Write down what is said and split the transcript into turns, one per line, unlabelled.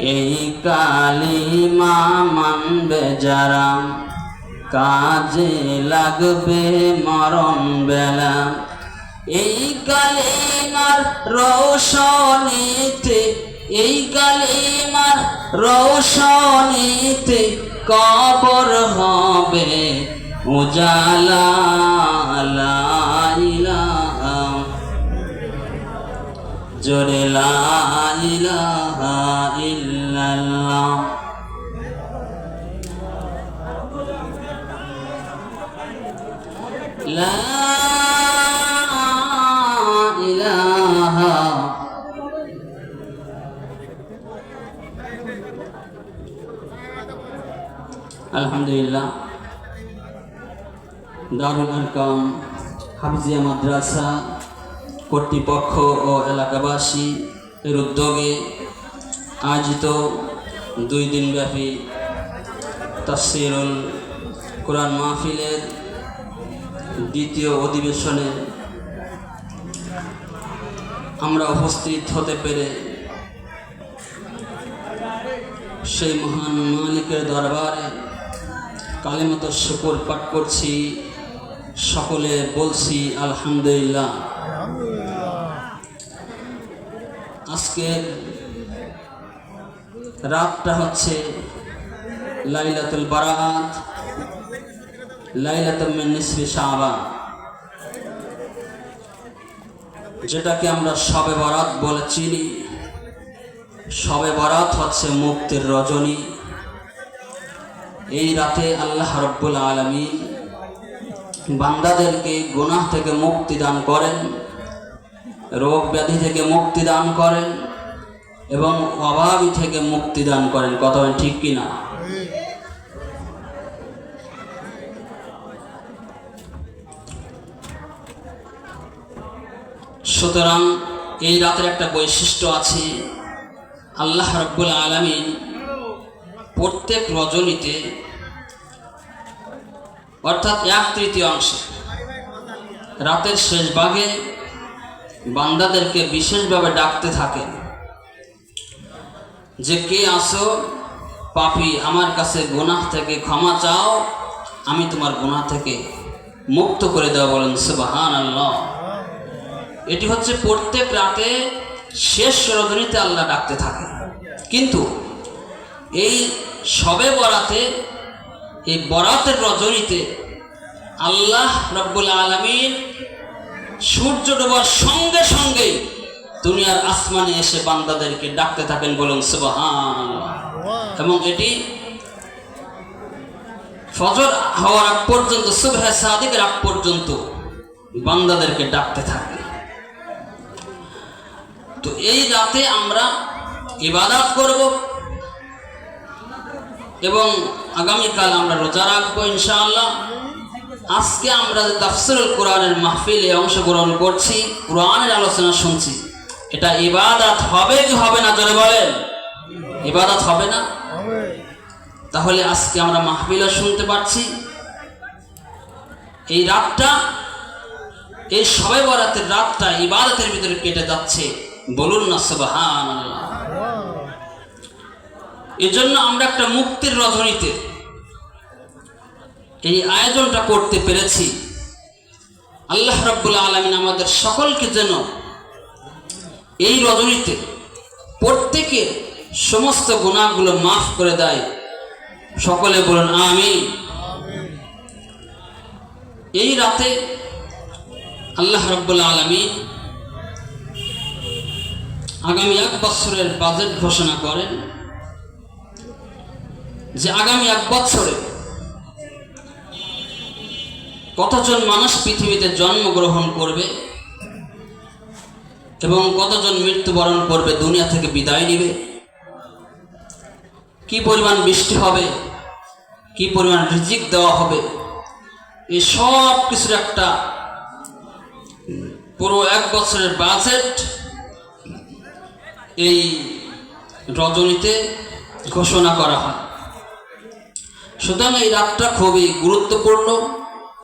এই কালিমা মানবে যারা, কাজে লাগবে মরণ বেলা। এই কালিমার রৌশনীতে, এই কালিমার রৌশনীতে কবর হবে। উজালা লা ইলাহা জোরে আলহামদুলিল্লাহ। দারুল আরকাম হাফিজিয়া মাদ্রাসা কর্তৃপক্ষ ও এলাকাবাসী এর উদ্যোগে আয়োজিত দুই দিনব্যাপী তাফসিরুল কোরআন মাহফিলের দ্বিতীয় অধিবেশনে আমরা উপস্থিত হতে পেরে সেই মহান মালিকের দরবারে কালিমত শুকুর পাঠ করছি, সকলে বলছি আলহামদুলিল্লাহ। আজকের রাতটা হচ্ছে লাইলাতুল বারাত লাইলাতুল মিন নিসফি শাবান। যেটাকে আমরা সবে বরাত বলে চিনি। সবে বরাত হচ্ছে মুক্তির রজনী। এই রাতে আল্লাহ রব্বুল আলমী বান্দাদেরকে গুনাহ থেকে মুক্তি দান করেন। রোগ ব্যাধি থেকে মুক্তি দান করেন এবং অভাবী থেকে মুক্তি দান করেন। কথা ঠিক কিনা? সুতরাং এই রাতের একটা বৈশিষ্ট্য আছে। আল্লাহ রব্বুল আলমিন প্রত্যেক রজনীতে অর্থাৎ এক তৃতীয় অংশে রাতের শেষ ভাগে বান্দাদেরকে বিশেষভাবে ডাকতে থাকেন যে, কে আসো পাপি, আমার কাছে গুনাহ থেকে ক্ষমা চাও। আমি তোমার গুনাহ থেকে মুক্ত করে দেওয়া বলেন সুবাহান আল্লাহ এটি হচ্ছে প্রত্যেক রাতে শেষ রজনীতে আল্লাহ ডাকতে থাকে। কিন্তু এই সবে বরাতে, এই বরাতের রজনীতে আল্লাহ রব্বুল আলমিন সূর্য ডোবার সঙ্গে সঙ্গে দুনিয়ার আসমানে এসে বান্দাদেরকে ডাকতে থাকেন বলুন সুবহান এবং এটি ফজর হওয়ার আগ পর্যন্ত, সুবহে সাদিকের আগ পর্যন্ত বান্দাদেরকে ডাকতে থাকে। তো এই রাতে আমরা ইবাদত করব এবং আগামীকাল আমরা রোজা রাখব ইনশাআল্লাহ। আজকে আমরা যে তাফসিরুল কোরআনের মাহফিলে অংশগ্রহণ করছি, কোরআনের আলোচনা শুনছি। এটা ইবাদত হবে কি হবে না, জোরে বলেন? ইবাদত হবে না? তাহলে আজকে আমরা মাহফিলও শুনতে পাচ্ছি এই রাতটা, এই সবে বরাতের রাতটা ইবাদতের ভিতরে কেটে যাচ্ছে। বলুন না সুবহান এই জন্য আমরা একটা মুক্তির রজনীতে এই আয়োজনটা করতে পেরেছি। আল্লাহ রাব্বুল আলমিন আমাদের সকলকে যেন এই রজনীতে প্রত্যেকের সমস্ত গুণাগুলো মাফ করে দেয়। সকলে বলুন আমি এই রাতে আল্লাহ রাব্বুল আলমিন আগামী এক বছরের বাজেট ঘোষণা করেন যে আগামী এক বছরে কতজন মানুষ পৃথিবীতে জন্মগ্রহণ করবে এবং কতজন মৃত্যুবরণ করবে, দুনিয়া থেকে বিদায় নিবে? কি পরিমাণ বৃষ্টি হবে? কি পরিমাণ রিজিক দেওয়া হবে? এই সব কিছুর একটা পুরো এক বছরের বাজেট এই রজনীতে ঘোষণা করা হয়। সুতরাং এই রাতটা খুবই গুরুত্বপূর্ণ।